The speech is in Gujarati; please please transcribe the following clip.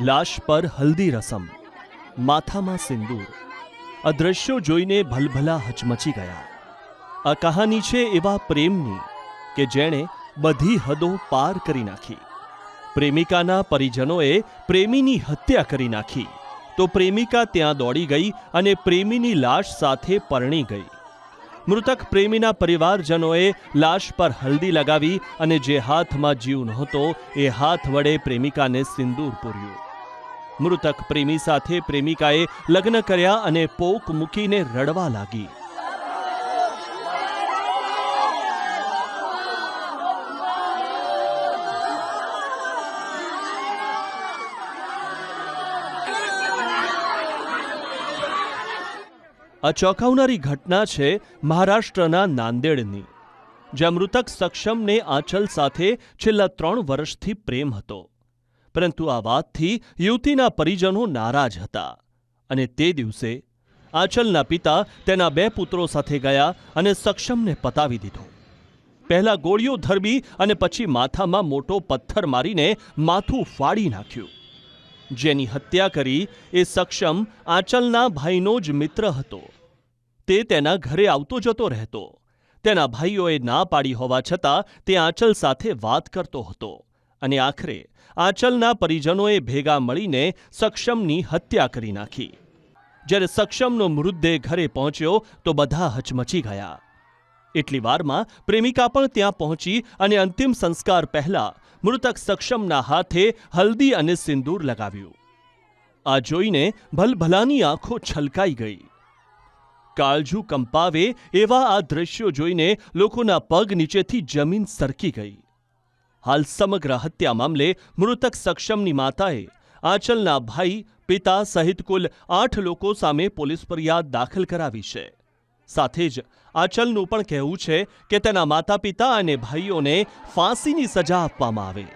લાશ પર હલ્દી રસમ, માથામાં સિંદૂર આ દ્રશ્યો જોઈને ભલભલા હચમચી ગયા. આ કહાની છે એવા પ્રેમની કે જેણે બધી હદો પાર કરી નાખી. પ્રેમિકાના પરિજનોએ પ્રેમીની હત્યા કરી નાખી. તો પ્રેમિકા ત્યાં દોડી ગઈ અને પ્રેમીની લાશ સાથે પરણી ગઈ. મૃતક પ્રેમીના પરિવારજનોએ લાશ પર હલ્દી લગાવી અને જે હાથમાં જીવ નહોતો, એ હાથ વડે પ્રેમિકાને સિંદૂર પૂર્યું. મૃતક પ્રેમી સાથે પ્રેમિકાએ લગ્ન કર્યા અને પોક મૂકીને રડવા લાગી. આ ચોંકાવનારી ઘટના છે મહારાષ્ટ્રના નાંદેડની, જ્યાં મૃતક સક્ષમને આંચલ સાથે છેલ્લા ત્રણ વર્ષથી પ્રેમ હતો. પરંતુ આ વાતથી યુવતીના પરિજનો નારાજ હતા અને તે દિવસે આંચલના પિતા તેના બે પુત્રો સાથે ગયા અને સક્ષમને પતાવી દીધો. પહેલા ગોળીઓ ધરબી અને પછી માથામાં મોટો પથ્થર મારીને માથું ફાડી નાખ્યું. જેની હત્યા કરી એ સક્ષમ આંચલના ભાઈનો જ મિત્ર હતો. તે તેના ઘરે આવતો જતો રહેતો. તેના ભાઈઓએ ના પાડી હોવા છતાં તે આંચલ સાથે વાત કરતો હતો. અને આખરે આંચલના પરિજનોએ ભેગા મળીને સક્ષમની હત્યા કરી નાખી. જ્યારે સક્ષમનો મૃતદેહ ઘરે પહોંચ્યો તો બધા હચમચી ગયા. એટલી વારમાં પ્રેમિકા પણ ત્યાં પહોંચી અને અંતિમ સંસ્કાર પહેલા મૃતક સક્ષમના હાથે હલ્દી અને સિંદૂર લગાવ્યું. આ જોઈને ભલભલાની આંખો છલકાઈ ગઈ. કાળજુ કંપાવે એવા આ દ્રશ્યો જોઈને લોકોના પગ નીચેથી જમીન સરકી ગઈ. હાલ સમગ્ર હત્યા મામલે મૃતક સક્ષમની માતાએ આંચલના ભાઈ, પિતા સહિત કુલ આઠ લોકો સામે પોલીસ ફરિયાદ દાખલ કરાવી છે. સાથે જ આંચલનું પણ કહેવું છે કે તેના માતા પિતા અને ભાઈઓને ફાંસીની સજા આપવામાં આવે.